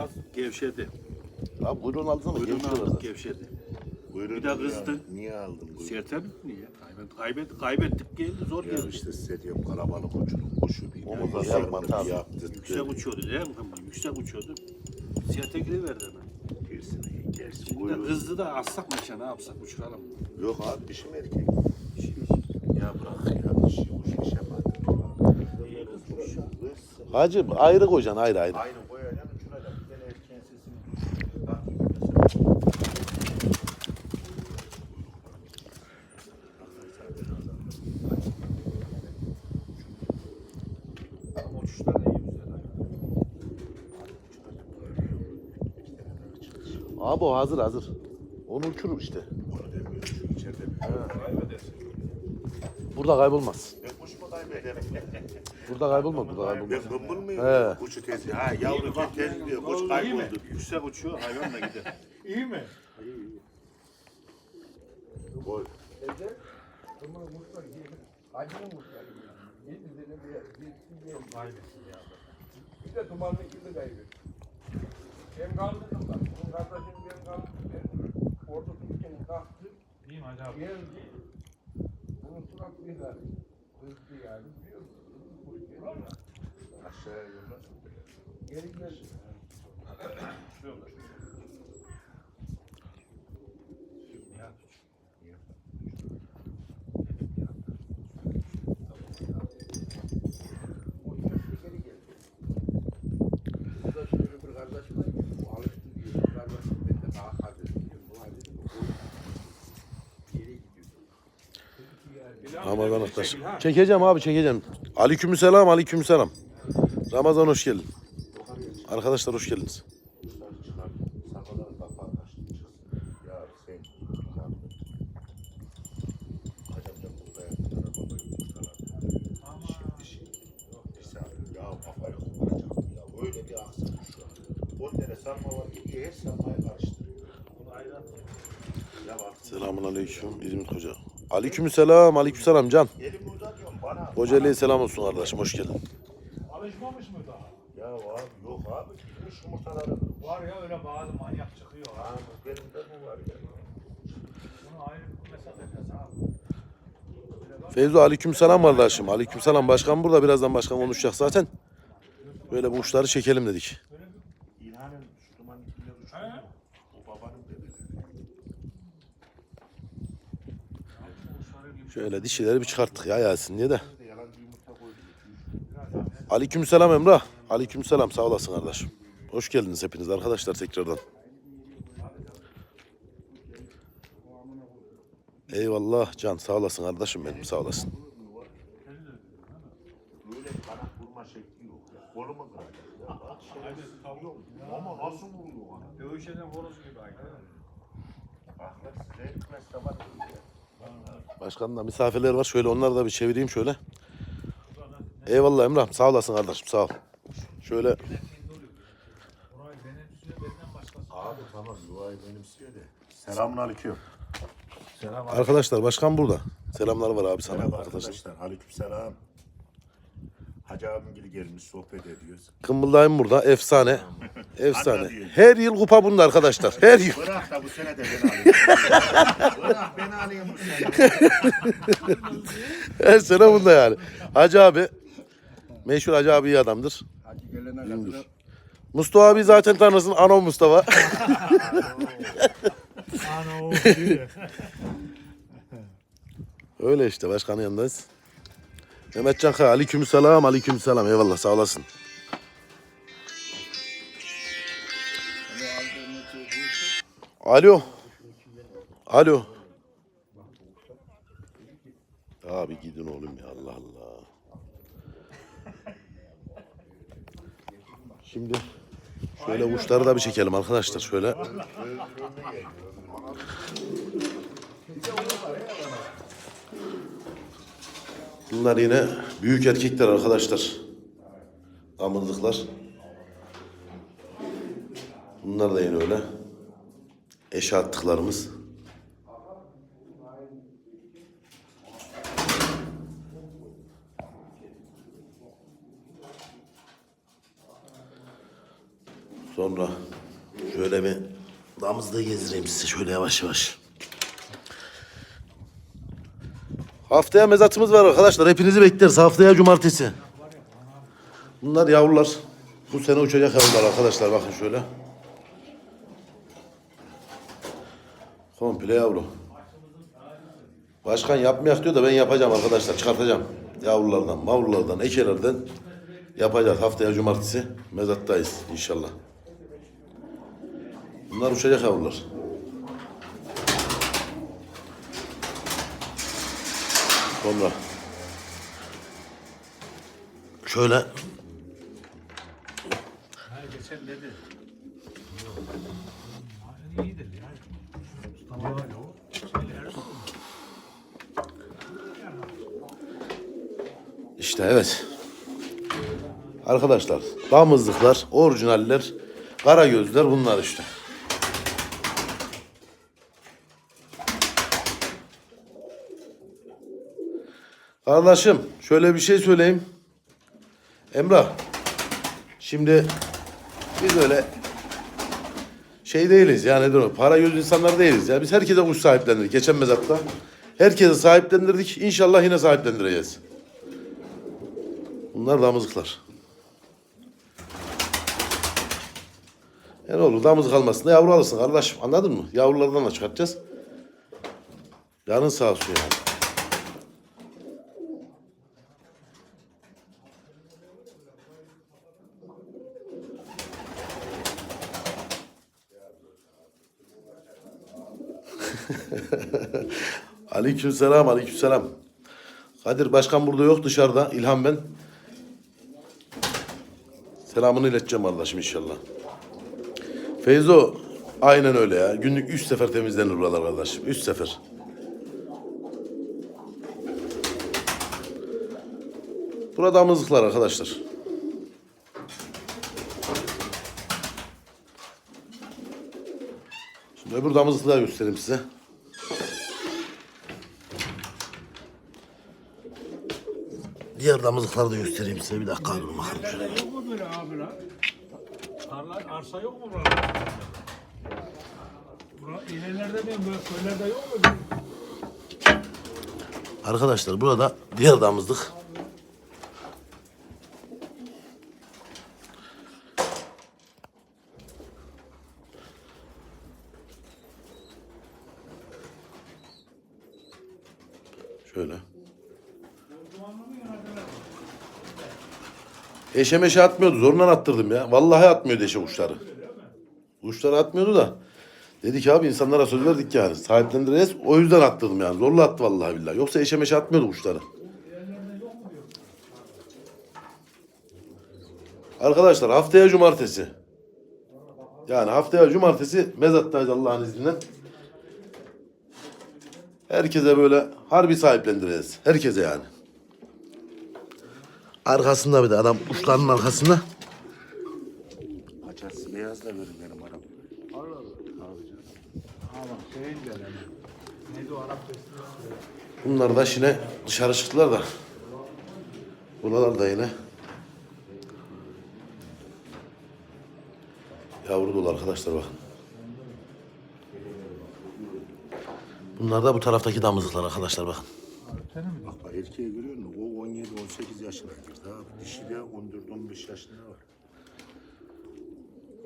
beyaz gevşedi. Abi kuyruğunu aldın mı? Kuyruğunu aldık zaten. gevşedi. Buyurun Bir de ya, kızdı. Niye aldın buyurun? Serten niye? Kaybet, kaybet, kaybettik geldi zor Ya geldi. işte size diyorum kalabalık uçurum kuşu bir. Omuzlar Yani bir tabii. yaptırdı. Yüksek uçuyordu değil mi? Tamam, yüksek uçuyordu. Siyah verdi hemen. Gerisini gerisi Şimdi de buyurun. kızdı da assak mı işte ne yapsak uçuralım. Yok abi dişi mi erkek? Ya bırak ya bir şey var. Kız. Hacı ayrı koyacaksın ayrı ayrı. Aynı koyacaksın uçuracaksın. Bir tane erkeğin sesini duy. Bak mesela. Ama uçuşlar da iyi güzel. Abi o hazır hazır. Onu uçurur işte. Onu demiyorum şu içeride bir. Kaybedersin. Burada kaybolmaz. Ben kuş mu kaybederim? Burada kaybolmaz. Burada kaybolmaz. Ben bımbıl mıyım? He. Kuşu tezi. Ha yavru Bak, tezi diyor. Kuş iyi kayboldu. Yüksek uçuyor hayvan da gider. İyi mi? Koy. Bir de dumanlı ikili kaybı. Hem kaldırdım bak. Bunun kardeşim Ben orada dururken kalktı. İyiyim hacı abi. Geldi. Bunun surat bir tane. Hızlı yani. Biliyor musun? Aşağıya yolla. Geri geldi. O çocuk geri geldi. Burada şöyle bir kardeşim var ki, bu alıştı diyor. Bu kardeşim ben de daha kadir diyor. Buna dedim, bu geri gidiyor. Ramazan arkadaş. Çekeceğim abi çekeceğim. Aleykümselam aleykümselam. Ramazan hoş geldin. Arkadaşlar hoş geldiniz. Kuşları çıkar. Sakaları kapağı kaçtı çıksın. Ya sen. Tamam. Hacam da burada yaptın. Arabada yumurtalar. Dişi dişi. Yok dişi abi. Ya kafayı koparacaktım ya. Öyle bir aksadı şu an. 10 tane sarma var. İyi her sarmayı karıştırıyor. Bunu ayrı atmayın. Ya bak. Selamun aleyküm İzmit Hoca. Aleykümselam aleykümselam Can. Hocali'ye selam olsun kardeşim hoş geldin. Alışmamış mı daha? Ya abi yok abi. Gitmiş yumurtaları. Var ya öyle bazı manyak çıkıyor ha. Benim de bu var ya. Bunu ayrı bir mesafe edeceğiz abi. Feyzo aleykümselam kardeşim. Aleykümselam başkan burada birazdan başkan konuşacak zaten. Böyle bu uçları çekelim dedik. İlhan'ın şu dumanın içinde uçuyor. He? O babanın bebeği. Şöyle dişileri bir çıkarttık ya Yasin diye de. Aleykümselam Emrah. Aleykümselam sağ olasın kardeşim. Hoş geldiniz hepiniz arkadaşlar tekrardan. Eyvallah Can sağ olasın kardeşim benim sağ olasın. Dövüşeden horoz gibi aynı. Bak lan size etmez de var. Başkanın da misafirler var. Şöyle onları da bir çevireyim şöyle. Eyvallah Emrah sağ olasın kardeşim sağ ol. Şöyle. Abi tamam yuvayı benimsiyor de. Selamun aleyküm. Selam arkadaşlar başkan burada. Selamlar var abi sana Merhaba arkadaşlar. arkadaşlar. Aleyküm selam. Hacı abim gibi gelmiş sohbet ediyoruz. Kımıldayım burada efsane. Efsane. Anla diyor. Her yıl kupa bunda arkadaşlar. Her yıl. Bırak da bu sene de ben alayım. Bırak ben alayım bu sene. Her sene bunda yani. Hacı abi. Meşhur Hacı abi iyi adamdır. Hadi gelene kadar. Mustafa abi zaten tanırsın. Ano Mustafa. Öyle işte başkanın yanındayız. Mehmetcan Kaya aleykümselam aleykümselam eyvallah sağ olasın. Alo. Alo. Abi gidin oğlum ya Allah Allah. Şimdi şöyle uçları da bir çekelim arkadaşlar şöyle. Bunlar yine büyük erkekler arkadaşlar. Damızlıklar. Bunlar da yine öyle. Eşe attıklarımız. Sonra şöyle bir damızda gezdireyim size şöyle yavaş yavaş. Haftaya mezatımız var arkadaşlar. Hepinizi bekleriz. Haftaya cumartesi. Bunlar yavrular. Bu sene uçacak yavrular arkadaşlar. Bakın şöyle. Komple yavru. Başkan yapmayak diyor da ben yapacağım arkadaşlar. Çıkartacağım. Yavrulardan, mavrulardan, ekelerden yapacağız. Haftaya cumartesi mezattayız inşallah. Bunlar uçacak yavrular. Sonra şöyle geçen dedi. İşte evet. Arkadaşlar damızlıklar, orijinaller, kara gözler bunlar işte. Kardeşim şöyle bir şey söyleyeyim. Emrah. Şimdi biz öyle şey değiliz yani nedir? Para göz insanlar değiliz ya. Biz herkese kuş sahiplendirdik. Geçen mezatta. Herkese sahiplendirdik. İnşallah yine sahiplendireceğiz. Bunlar damızlıklar. Yani olur damızlık almasın da yavru alırsın kardeşim. Anladın mı? Yavrulardan da çıkartacağız. Canın sağ olsun yani. Aleykümselam, aleykümselam. Kadir Başkan burada yok dışarıda. İlhan ben. Selamını ileteceğim kardeşim inşallah. Feyzo aynen öyle ya. Günlük üç sefer temizlenir buralar kardeşim. Üç sefer. Burada damızlıklar arkadaşlar. Şimdi öbür damızlıkları göstereyim size. Diğer damızlıkları da göstereyim size. Bir dakika durun bakalım. Yok mu böyle abi lan? Tarla, arsa yok mu buralarda? Bura, ilerlerde benim böyle köylerde yok mu? Arkadaşlar burada diğer damızlık. Şöyle. Eşe meşe atmıyordu. Zorla attırdım ya. Vallahi atmıyordu eşe kuşları. Kuşları atmıyordu da. Dedik abi insanlara söz verdik yani. Sahiplendireceğiz. O yüzden attırdım yani. Zorla attı vallahi billahi. Yoksa eşe meşe atmıyordu kuşları. Arkadaşlar haftaya cumartesi. Yani haftaya cumartesi mezattayız Allah'ın izniyle. Herkese böyle harbi sahiplendireceğiz. Herkese yani. Arkasında bir de adam uçlarının arkasında. Paçası beyaz da verin benim arabam. Ama şeyin de. Neydi o Arap? Bunlar da yine dışarı çıktılar da. Buralar da yine. Yavru dolu arkadaşlar bakın. Bunlar da bu taraftaki damızlıklar arkadaşlar bakın. Bak bak erkeği görüyor musun? O 17-18 yaşına girdi abi. Dişi de 14-15 yaşında var.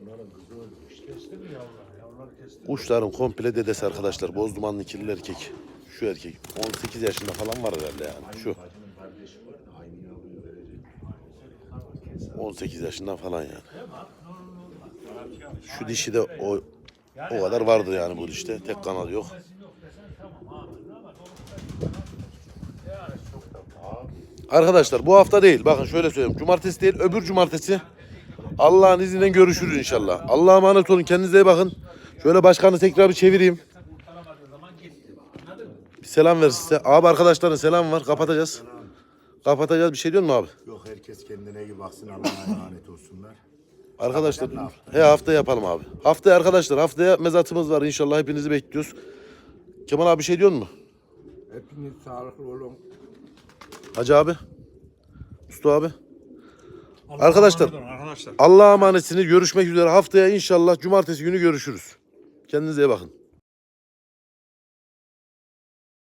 Bunların kızı işte. Kesti mi yavrular? Yavrular kesti. Uçların komple dedesi arkadaşlar. Boz dumanlı kirli erkek. Şu erkek. 18 yaşında falan var herhalde yani. Şu. Bacının kardeşi var da aynı yavruyu verecek. 18 yaşında falan yani. Şu dişi de o o kadar vardı yani bu dişte. Tek kanadı yok. Arkadaşlar bu hafta değil. Bakın şöyle söyleyeyim. Cumartesi değil öbür cumartesi. Allah'ın izniyle görüşürüz inşallah. Allah'a emanet olun. Kendinize iyi bakın. Şöyle başkanı tekrar bir çevireyim. Bir selam ver size. Abi arkadaşların selam var. Kapatacağız. Kapatacağız. Bir şey diyor mu abi? Yok herkes kendine iyi baksın Allah'a emanet olsunlar. Arkadaşlar he hafta yapalım abi. Haftaya arkadaşlar haftaya mezatımız var inşallah hepinizi bekliyoruz. Kemal abi bir şey diyor mu? Hepiniz sağlıklı olun. Hacı abi. Usta abi. Allah'a Arkadaşlar. olun arkadaşlar. Allah'a emanetsiniz. Görüşmek üzere. Haftaya inşallah cumartesi günü görüşürüz. Kendinize iyi bakın.